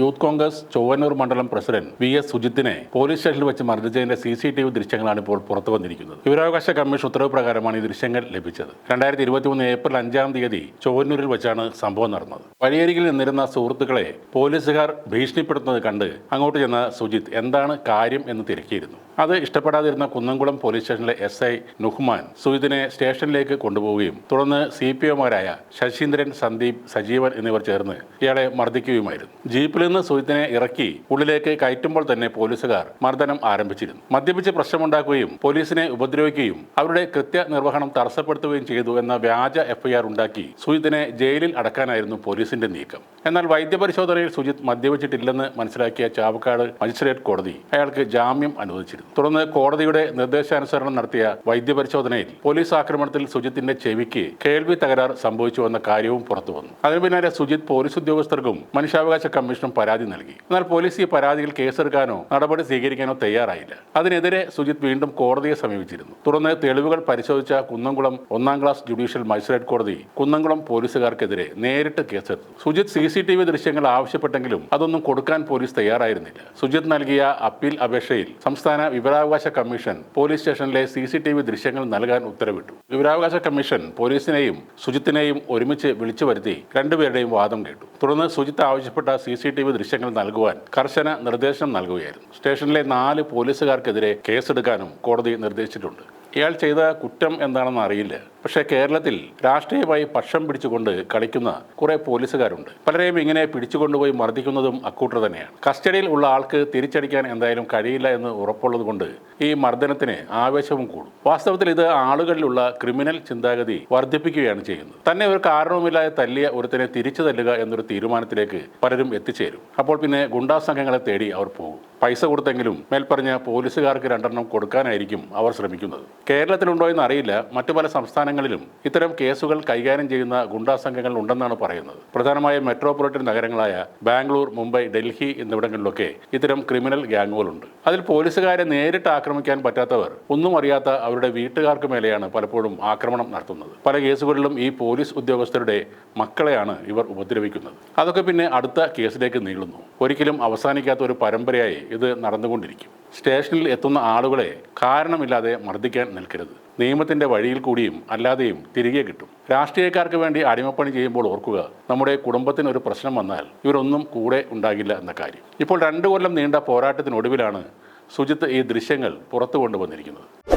Youth Congress Chowwannur മണ്ഡലം president V S സുജിത്തിനെ police സ്റ്റേഷനിൽ വെച്ച് മർദ്ദിച്ചതിന്റെ സി സി ടി വി ദൃശ്യങ്ങളാണ് ഇപ്പോൾ പുറത്തു വന്നിരിക്കുന്നത്. വിവരാവകാശ കമ്മീഷൻ ഉത്തരവ് പ്രകാരമാണ് ഈ ദൃശ്യങ്ങൾ ലഭിച്ചത്. രണ്ടായിരത്തി ഇരുപത്തിമൂന്ന് ഏപ്രിൽ അഞ്ചാം തീയതി ചൊവ്വന്നൂരിൽ വെച്ചാണ് സംഭവം നടന്നത്. വഴിയരികിൽ നിന്നിരുന്ന സുഹൃത്തുക്കളെ പോലീസുകാർ ഭീഷണിപ്പെടുത്തുന്നത് കണ്ട് അങ്ങോട്ട് ചെന്ന സുജിത്ത് എന്താണ് കാര്യം എന്ന് തിരക്കിയിരുന്നു. അത് ഇഷ്ടപ്പെടാതിരുന്ന കുന്നംകുളം പോലീസ് സ്റ്റേഷനിലെ എസ് ഐ നുഹ്മാൻ സുജിത്തിനെ സ്റ്റേഷനിലേക്ക് കൊണ്ടുപോവുകയും തുടർന്ന് സി പി ഒമാരായ ശശീന്ദ്രൻ സന്ദീപ് സജീവൻ എന്നിവർ ചേർന്ന് ഇയാളെ മർദ്ദിക്കുകയുമായിരുന്നു. ജീപ്പിൽ നിന്ന് സുജിത്തിനെ ഇറക്കി ഉള്ളിലേക്ക് കയറ്റുമ്പോൾ തന്നെ പോലീസുകാർ മർദ്ദനം ആരംഭിച്ചിരുന്നു. മദ്യപിച്ച് പ്രശ്നമുണ്ടാക്കുകയും പോലീസിനെ ഉപദ്രവിക്കുകയും അവരുടെ കൃത്യനിർവഹണം തടസ്സപ്പെടുത്തുകയും ചെയ്തു എന്ന വ്യാജ എഫ്ഐആർ ഉണ്ടാക്കി സുജിത്തിനെ ജയിലിൽ അടക്കാനായിരുന്നു പോലീസിന്റെ നീക്കം. എന്നാൽ വൈദ്യപരിശോധനയിൽ സുജിത് മദ്യപിച്ചിട്ടില്ലെന്ന് മനസ്സിലാക്കിയ ചാവക്കാട് മജിസ്ട്രേറ്റ് കോടതി അയാൾക്ക് ജാമ്യം അനുവദിച്ചിരുന്നു. തുടർന്ന് കോടതിയുടെ നിർദ്ദേശാനുസരണം നടത്തിയ വൈദ്യപരിശോധനയിൽ പോലീസ് ആക്രമണത്തിൽ സുജിത്തിന്റെ ചെവിക്ക് കേൾവി തകരാർ സംഭവിച്ചുവെന്ന കാര്യവും പുറത്തു വന്നു അതിനു പിന്നാലെ സുജിത്ത് പോലീസ് ഉദ്യോഗസ്ഥർക്കും മനുഷ്യാവകാശ കമ്മീഷനും പരാതി നൽകി. എന്നാൽ പോലീസ് ഈ പരാതിയിൽ കേസെടുക്കാനോ നടപടി സ്വീകരിക്കാനോ തയ്യാറായില്ല. അതിനെതിരെ സുജിത് വീണ്ടും കോടതിയെ സമീപിച്ചിരുന്നു. തുടർന്ന് തെളിവുകൾ പരിശോധിച്ച കുന്നംകുളം ഒന്നാം ക്ലാസ് ജുഡീഷ്യൽ മജിസ്ട്രേറ്റ് കോടതി കുന്നംകുളം പോലീസുകാർക്കെതിരെ നേരിട്ട് കേസെടുത്തു. Sujith C C T V ദൃശ്യങ്ങൾ ആവശ്യപ്പെട്ടെങ്കിലും അതൊന്നും കൊടുക്കാൻ പോലീസ് തയ്യാറായിരുന്നില്ല. സുജിത് നൽകിയ അപ്പീൽ അപേക്ഷയിൽ സംസ്ഥാന വിവരാവകാശ കമ്മീഷൻ പോലീസ് സ്റ്റേഷനിലെ സി സി ടി വി ദൃശ്യങ്ങൾ നൽകാൻ ഉത്തരവിട്ടു. വിവരാവകാശ കമ്മീഷൻ പോലീസിനെയും സുജിത്തിനെയും ഒരുമിച്ച് വിളിച്ചു വരുത്തി രണ്ടുപേരുടെയും വാദം കേട്ടു. തുടർന്ന് സുജിത്ത് ആവശ്യപ്പെട്ട സി സി ടി വി ദൃശ്യങ്ങൾ നൽകുവാൻ കർശന നിർദ്ദേശം നൽകുകയായിരുന്നു. സ്റ്റേഷനിലെ നാല് പോലീസുകാർക്കെതിരെ കേസെടുക്കാനും കോടതി നിർദ്ദേശിച്ചിട്ടുണ്ട്. ഇയാൾ ചെയ്ത കുറ്റം എന്താണെന്ന് അറിയില്ല. പക്ഷേ കേരളത്തിൽ രാഷ്ട്രീയമായി പക്ഷം പിടിച്ചുകൊണ്ട് കളിക്കുന്ന കുറേ പോലീസുകാരുണ്ട്. പലരെയും ഇങ്ങനെ പിടിച്ചുകൊണ്ടുപോയി മർദ്ദിക്കുന്നതും അക്കൂട്ടർ തന്നെയാണ്. കസ്റ്റഡിയിൽ ഉള്ള ആൾക്ക് തിരിച്ചടിക്കാൻ എന്തായാലും കഴിയില്ല എന്ന് ഉറപ്പുള്ളത് കൊണ്ട് ഈ മർദ്ദനത്തിന് ആവേശവും കൂടും. വാസ്തവത്തിൽ ഇത് ആളുകളിലുള്ള ക്രിമിനൽ ചിന്താഗതി വർദ്ധിപ്പിക്കുകയാണ് ചെയ്യുന്നത്. തന്നെ ഒരു കാരണവുമില്ലാതെ തല്ലിയ ഒരുത്തിനെ തിരിച്ചു തല്ലുക എന്നൊരു തീരുമാനത്തിലേക്ക് പലരും എത്തിച്ചേരും. അപ്പോൾ പിന്നെ ഗുണ്ടാ സംഘങ്ങളെ തേടി അവർ പോകും. പൈസ കൊടുത്തെങ്കിലും മേൽപ്പറഞ്ഞ പോലീസുകാർക്ക് രണ്ടെണ്ണം കൊടുക്കാനായിരിക്കും അവർ ശ്രമിക്കുന്നത്. കേരളത്തിലുണ്ടോ എന്ന് അറിയില്ല. മറ്റു പല സംസ്ഥാനങ്ങളിലും ഇത്തരം കേസുകൾ കൈകാര്യം ചെയ്യുന്ന ഗുണ്ടാ സംഘങ്ങൾ ഉണ്ടെന്നാണ് പറയുന്നത്. പ്രധാനമായും മെട്രോപൊളിറ്റൻ നഗരങ്ങളായ ബാംഗ്ലൂർ മുംബൈ ഡൽഹി എന്നിവിടങ്ങളിലൊക്കെ ഇത്തരം ക്രിമിനൽ ഗ്യാങ്ങുകളുണ്ട്. അതിൽ പോലീസുകാരെ നേരിട്ട് ആക്രമിക്കാൻ പറ്റാത്തവർ ഒന്നും അറിയാത്ത അവരുടെ വീട്ടുകാർക്ക് മേലെയാണ് പലപ്പോഴും ആക്രമണം നടത്തുന്നത്. പല കേസുകളിലും ഈ പോലീസ് ഉദ്യോഗസ്ഥരുടെ മക്കളെയാണ് ഇവർ ഉപദ്രവിക്കുന്നത്. അതൊക്കെ പിന്നെ അടുത്ത കേസിലേക്ക് നീളുന്നു. ഒരിക്കലും അവസാനിക്കാത്ത ഒരു പരമ്പരയായി ഇത് നടന്നുകൊണ്ടിരിക്കും. സ്റ്റേഷനിൽ എത്തുന്ന ആളുകളെ കാരണമില്ലാതെ മർദ്ദിക്കാൻ നിൽക്കരുത്. നിയമത്തിന്റെ വഴിയിൽ കൂടിയും അല്ലാതെയും തിരികെ കിട്ടും. രാഷ്ട്രീയക്കാർക്ക് വേണ്ടി അടിമപ്പണി ചെയ്യുമ്പോൾ ഓർക്കുക നമ്മുടെ കുടുംബത്തിന് ഒരു പ്രശ്നം വന്നാൽ ഇവരൊന്നും കൂടെ ഉണ്ടാകില്ല എന്ന കാര്യം. ഇപ്പോൾ രണ്ടു കൊല്ലം നീണ്ട പോരാട്ടത്തിനൊടുവിലാണ് സുജിത്ത് ഈ ദൃശ്യങ്ങൾ പുറത്തു കൊണ്ടുവന്നിരിക്കുന്നത്.